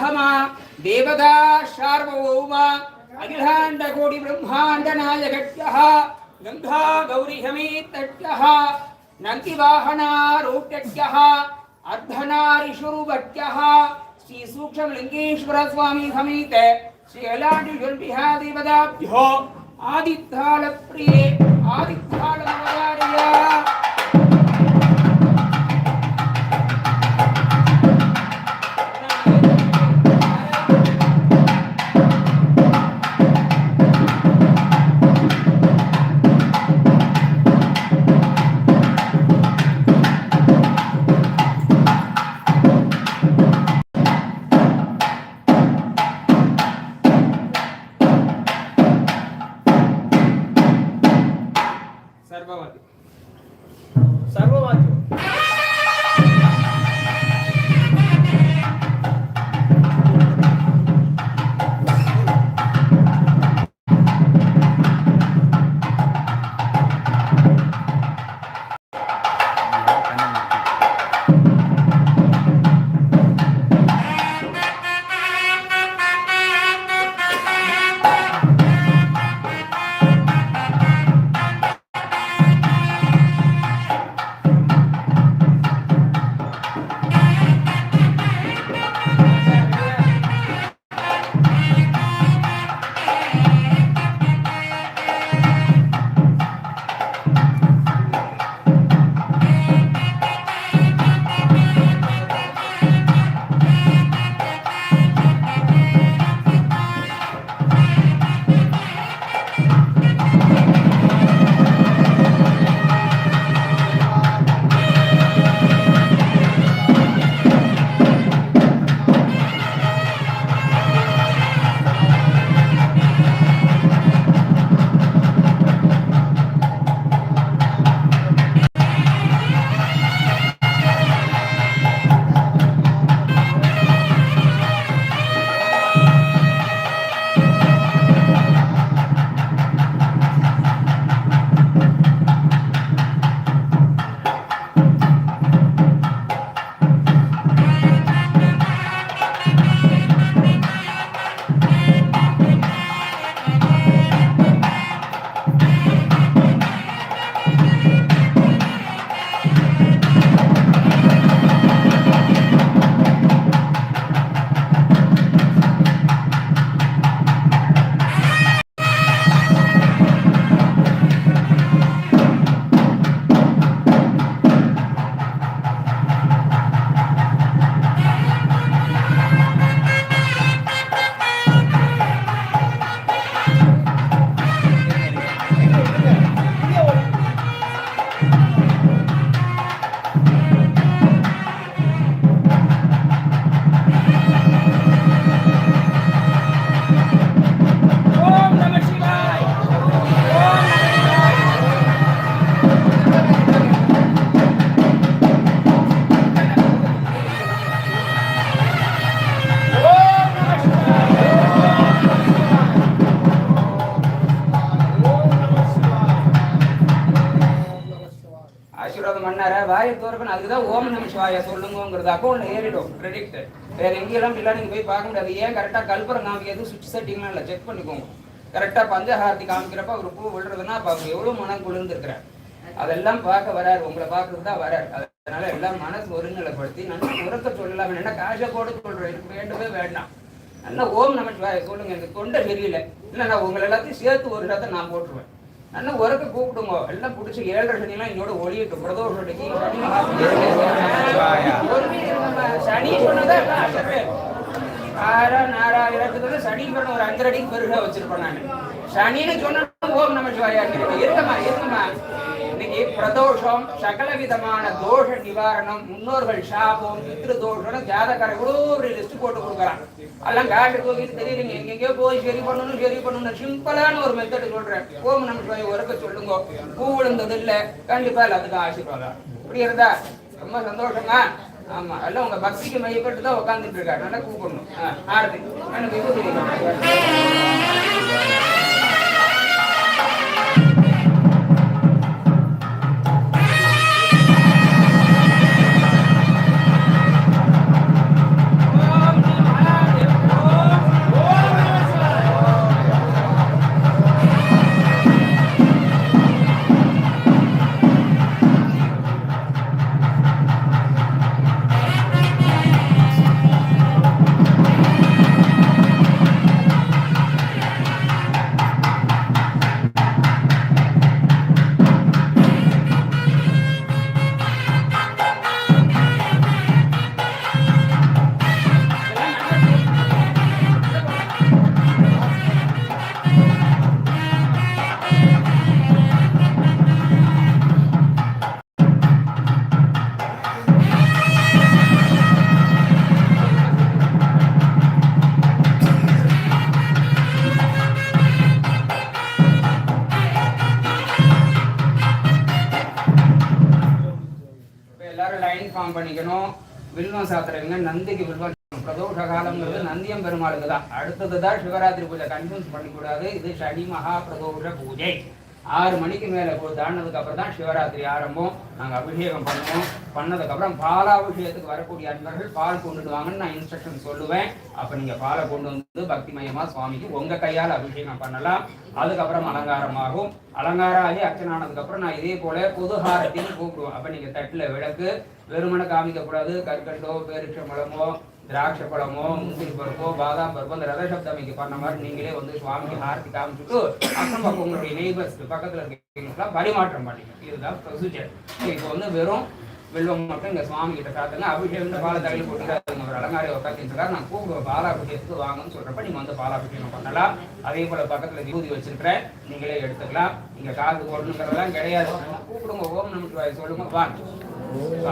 ప్రథమ దేవతా సార్వభౌమ అఖిలాండ కోటి బ్రహ్మాండ నాయకట్య గంగా గౌరీ సమేతట్య నందివాహనారూప్యట్య అర్ధనారిషురుభట్య శ్రీ సూక్ష్మలింగేశ్వర స్వామి సమేత శ్రీ అలాంటిభ్య దేవతాభ్యో ఆదిత్యాల ప్రియే ఆదిత్యాల ஆசீர்வாதம் வாயை தோறக்கணும் அதுக்கு தான் ஓம் நம சிவாய சொல்லுங்கிறது அக்கௌண்ட்ல ஏறிடும். கிரெடிட் வேற எங்கேயெல்லாம் இல்லை நீங்க போய் பார்க்க முடியாது. ஏன் கரெக்டாக கல்புரம் காமிக்கிறது சுவிட்ச் செட்டிங்லாம் இல்லை. செக் பண்ணிக்கோங்க. கரெக்டாக பஞ்சஹாரதி காமிக்கிறப்ப அவர் பூ விழுறதுன்னா அப்போ அவர் எவ்வளோ மனம் குளிர்ந்துருக்கிறார். அதெல்லாம் பார்க்க வராரு. உங்களை பார்க்கறது தான் வராரு. அதனால எல்லாம் மனசு ஒருநிலைப்படுத்தி நல்லா உரத்த சொல்லலாம். என்ன காசை போட்டு சொல்றேன் எனக்கு வேண்டவே வேண்டாம். நல்லா ஓம் நம வாயை சொல்லுங்க. எனக்கு தொண்டை தெரியல இல்லை நான் உங்களை எல்லாத்தையும் சேர்த்து ஒரு இடத்த நான் போட்டுருவேன். நல்லா உரக்க கூப்பிடுங்க. எல்லாம் பிடிச்சி ஏழரை சனிலாம் இன்னோட ஒளியிட்டு. பிரதோஷம் அன்னைக்கு சனி மீது நம்ம சனி சொன்ன ஒரு அஞ்சரை அடிக்கு பெருசா வச்சிருப்பேன் நான். சனின்னு சொன்னா ஓம் நம இருக்கமா இருக்கமா இன்னைக்கு பிரதோஷம் சகல விதமான தோஷ நிவாரணம் முன்னோர்கள் சாபம் பித்ரு தோஷம் ஜாதகரை கூட ஒரு லிஸ்ட் போட்டு கொடுக்குறான் எல்லாம் காட்டு தூக்கிட்டு தெரியுறீங்க எங்கெங்கயோ போய் சரி பண்ணணும் சரி பண்ணணும் சிம்பிளான ஒரு மெத்தட் சொல்றேன் ஓம் நம சிவாய உறக்க சொல்லுங்க பூ விழுந்தது இல்ல கண்டிப்பா எல்லாத்துக்கும் ஆசீர்வாதம் இப்படி இருந்தா ரொம்ப சந்தோஷமா ஆமா எல்லாம் உங்க பக்திக்கு மையப்பட்டு தான் உட்காந்துட்டு இருக்காரு நல்லா கூப்பிடணும் ஆரதி எனக்கு இன்ஃபார்ம் பண்ணிக்கணும். வில்வம் சாத்துறவங்க நந்திக்கு வில்வம் பிரதோஷ காலங்கிறது நந்தியம் பெருமாளுக்கு தான். அடுத்தது தான் சிவராத்திரி பூஜை கன்ஃபியூஸ் பண்ணிக்கூடாது. இது சனி மகா பிரதோஷ பூஜை. ஆறு மணிக்கு மேலே போய் தாண்டினதுக்கு அப்புறம் தான் சிவராத்திரி ஆரம்பம். நாங்கள் அபிஷேகம் பண்ணுவோம் பண்ணதுக்கப்புறம் பாலாபிஷேகத்துக்கு வரக்கூடிய அன்பர்கள் பால் கொண்டுட்டு வாங்கன்னு நான் இன்ஸ்ட்ரக்ஷன் சொல்லுவேன். அப்போ நீங்கள் பாலை கொண்டு வந்து பக்திமயமாக சுவாமிக்கு உங்கள் கையால் அபிஷேகம் பண்ணலாம். அதுக்கப்புறம் அலங்காரமாகும். அலங்காரம் ஆகி அர்ச்சனை ஆனதுக்கப்புறம் நான் இதே போல புதுஹாரத்தையும் கூப்பிடுவோம் அப்போ நீங்கள் தட்டில் விளக்கு வெறுமனை காமிக்கக்கூடாது. கற்கண்டோ பேரிச்சம்பழமோ திராட்சை பழமோ முந்திரி பருப்போ பாதாம் பருப்போ அந்த ரத சப்தமிக்கு பண்ண மாதிரி நீங்களே வந்து சுவாமிக்கு ஆர்த்தி காமிச்சுட்டு அப்புறம் பக்கம் உங்களுடைய நெய்பர்ஸ்க்கு பக்கத்தில் இருக்கீங்களுக்குலாம் பரிமாற்றம் பண்ணிக்கணும். இதுதான் ப்ரொசீஜர் இப்போ வந்து வெறும் வெல்வம் மட்டும் இங்கே சுவாமி கிட்ட காத்துங்க அபிஷேகம் பால தகவல் போட்டுக்காதுங்க. ஒரு அலங்காரி உட்காந்துருக்காரு நான் கூப்பிடுவேன் பாலாபிஷேகத்துக்கு வாங்கன்னு சொல்றப்ப நீங்க வந்து பாலாபிஷேகம் பண்ணலாம். அதே போல பக்கத்துல விபூதி வச்சிருக்கிறேன் நீங்களே எடுத்துக்கலாம். நீங்க காது போடணுங்கிறதெல்லாம் கிடையாது. கூப்பிடுங்க ஓம் நமக்கு சொல்லுங்க வாங்க.